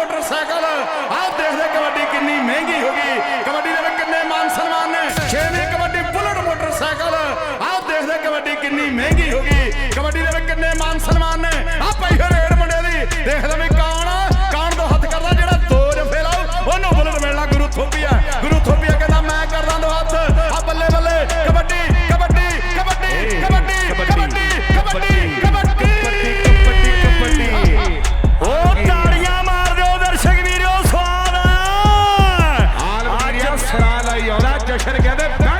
Motorcycle. ਆਹ ਦੇਖਦੇ ਕਬੱਡੀ ਕਿੰਨੀ ਮਹਿੰਗੀ ਹੋ ਗਈ। ਕਬੱਡੀ ਦੇ ਕਿੰਨੇ ਮਾਨ ਸਨਮਾਨ ਨੇ। 6ਵੀਂ ਕਬੱਡੀ ਬੁਲਟ ਮੋਟਰਸਾਈਕਲ। ਆਹ ਦੇਖਦੇ ਕਬੱਡੀ ਕਿੰਨੀ ਮਹਿੰਗੀ ਹੋ ਗਈ। ਕਬੱਡੀ ਦੇ ਕਿੰਨੇ ਮਾਨ ਸਨਮਾਨ Jackson together. Nine.